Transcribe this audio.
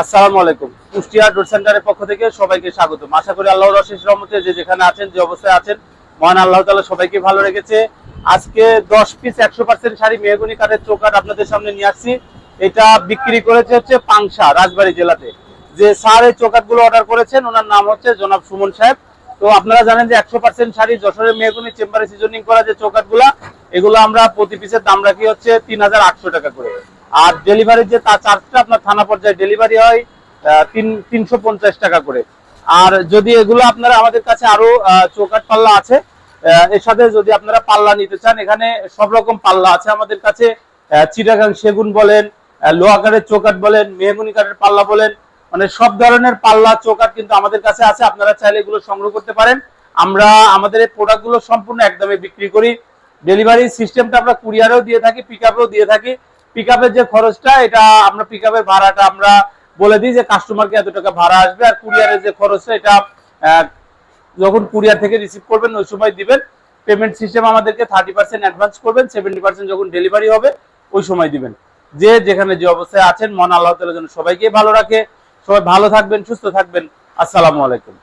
আসসালামু আলাইকুম। কুষ্টিয়া ডোর সেন্টারের পক্ষ থেকে সবাইকে আশা করি আল্লাহর অশেষ রহমতে যে যেখানে আছেন, যে অবস্থায় আছেন, মহান আল্লাহ তাআলা সবাইকে ভালো রেখেছে। আজকে দশ পিস একশো পার্সেন্ট শাড়ি মেহগুনি কাঠের চৌকাট আপনাদের সামনে নিয়ে আসছি। এটা বিক্রি করেছে হচ্ছে পাংশা, রাজবাড়ী জেলাতে। যে স্যার এই চৌকাটগুলো অর্ডার করেছেন, ওনার নাম হচ্ছে জনাব সুমন সাহেব। তো আপনারা জানেন যে একশো পার্সেন্ট শাড়ি যশোরের মেহগুনি চেম্বারে সিজনিং করা যে চৌকাটগুলা এগুলো আমরা প্রতি পিসের দাম রাখি হচ্ছে তিন হাজার আটশো টাকা করে। আর ডেলিভারির যে তার চার্জটা আপনার থানা পর্যায়ে ডেলিভারি হয় তিন তিনশো পঞ্চাশ টাকা করে। আর যদি এগুলো আপনারা আমাদের কাছে আরও চৌকাট পাল্লা আছে এর সাথে যদি আপনারা পাল্লা নিতে চান এখানে সব রকম পাল্লা আছে আমাদের কাছে চিটাগাং সেগুন বলেন আহ, লোহা কাঠের চৌকাট বলেন মেহগুনি কাঠের পাল্লা বলেন মানে সব ধরনের পাল্লা চৌকাট কিন্তু আমাদের কাছে আছে আপনারা চাইলে এগুলো সংগ্রহ করতে পারেন। আমরা আমাদের এই প্রোডাক্টগুলো সম্পূর্ণ একদমে বিক্রি করি। ডেলিভারি সিস্টেমটা আমরা কুরিয়ারেও দিয়ে থাকি পিক দিয়ে থাকি। পিক যে খরচটা, এটা আমরা পিক ভাড়াটা আমরা বলে দিই যে কাস্টমারকে এত টাকা ভাড়া আসবে আর কুরিয়ারের যে খরচটা, এটা যখন কুরিয়ার থেকে রিসিভ করবেন, ওই সময় দিবেন। পেমেন্ট সিস্টেম আমাদেরকে থার্টি পার্সেন্ট অ্যাডভান্স করবেন সেভেন্টি পার্সেন্ট যখন ডেলিভারি হবে, ওই সময় দিবেন। যে যেখানে যে অবস্থায় আছেন মন আল্লাহ তাআলা যেন সবাইকে ভালো রাখে। সবাই ভালো থাকবেন, সুস্থ থাকবেন। আসসালামু আলাইকুম।